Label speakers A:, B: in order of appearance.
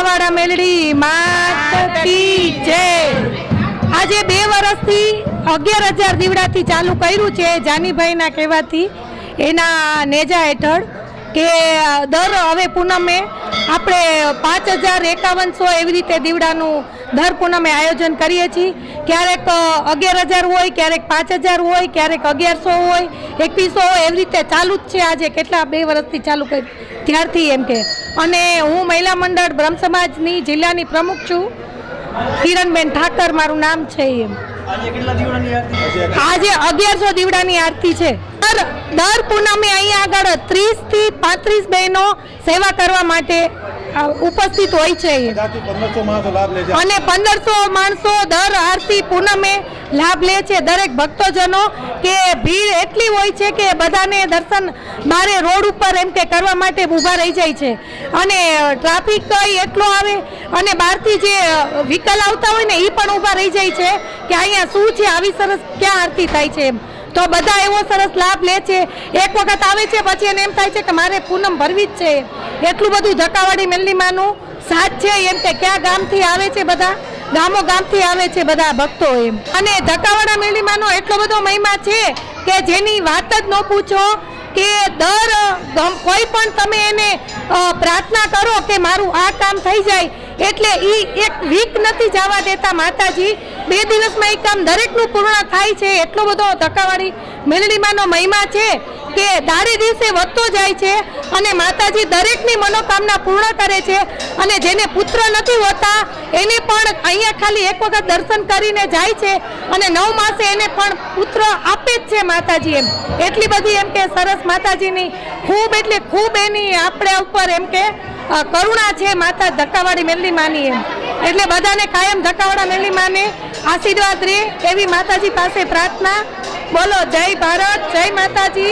A: ધક્કાવાળા મેલડી માત જે જય. આજે બે વર્ષથી અગિયાર હજાર દીવડાથી ચાલુ કર્યું છે જાનીભાઈના કહેવાથી. એના નેજા હેઠળ કે દર હવે પૂનમે આપણે પાંચ હજાર એકાવનસો એવી રીતે દીવડાનું દર પૂનમે આયોજન કરીએ છીએ. ક્યારેક અગિયાર હજાર હોય ક્યારેક પાંચ હજાર હોય ક્યારેક અગિયારસો હોય એકવીસો હોય એવી રીતે ચાલુ જ છે આજે કેટલા બે વર્ષથી ચાલુ કરી ત્યારથી એમ કે. અને હું મહિલા મંડળ બ્રહ્મ સમાજની જિલ્લાની પ્રમુખ છું. કિરણબેન ઠાકર મારું નામ છે એમ.
B: આજે
A: અગિયારસો દીવડાની આરતી છે. દર દર પૂનમે અહીંયા આગળ ત્રીસથી પાંત્રીસ બહેનો સેવા કરવા માટે ઉપસ્થિત હોય છે અને પંદરસો માણસો દર આરતી પૂનમે લાભ લે છે દરેક ભક્તોજનો કે ભીડ એટલી હોય છે કે બધાને દર્શન બારે રોડ ઉપર એમ કે કરવા માટે ઊભા રહી જાય છે. અને ટ્રાફિક એટલો આવે અને બહારથી જે વ્હીકલ આવતા હોય ને એ પણ ઊભા રહી જાય છે કે અહીંયા શું છે આવી સરસ ક્યાં આરતી થાય છે એમ. તો બધા એવો સરસ લાભ લે છે. એક વખત આવે છે, પછી એને એમ થાય છે કે મારે પૂનમ ભરવી જ છે. એટલું બધું ધક્કાવાળી મેલ્લીમાનું સાથ છે એમ કે કયા ગામથી આવે છે બધા? ગામો ગામથી આવે છે બધા ભક્તો એમ. અને ધક્કાવાળા મેળીમાંનો એટલો બધો મહિમા છે કે જેની વાત જ ન પૂછો કે દર કોઈ પણ તમે એને પ્રાર્થના કરો કે મારું આ કામ થઈ જાય, એટલે એ એક વીક નથી જવા દેતા માતાજી. બે દિવસમાં એ કામ દરેકનું પૂર્ણ થાય છે. એટલો બધો ધક્કાવાળી મેલડીમાંનો મહિમા છે કે દાડે દિવસે વધતો જાય છે અને માતાજી દરેકની મનોકામના પૂર્ણ કરે છે અને જેને પુત્ર નથી હોતા, એને પણ અહીંયા ખાલી એક વખત દર્શન કરીને જાય છે અને નવ માસે એને પણ પુત્ર આપે જ છે માતાજી એમ. એટલી બધી એમ કે સરસ માતાજીની ખૂબ એટલે ખૂબ એની આપણે ઉપર એમ કે કરુણા છે માતા ધક્કાવાળી મેલની માની એમ. એટલે બધાને કાયમ ધક્કાવાળા મેલડી માને. આશીર્વાદ રે એવી માતાજી પાસે પ્રાર્થના. બોલો, જય ભારત, જય માતાજી.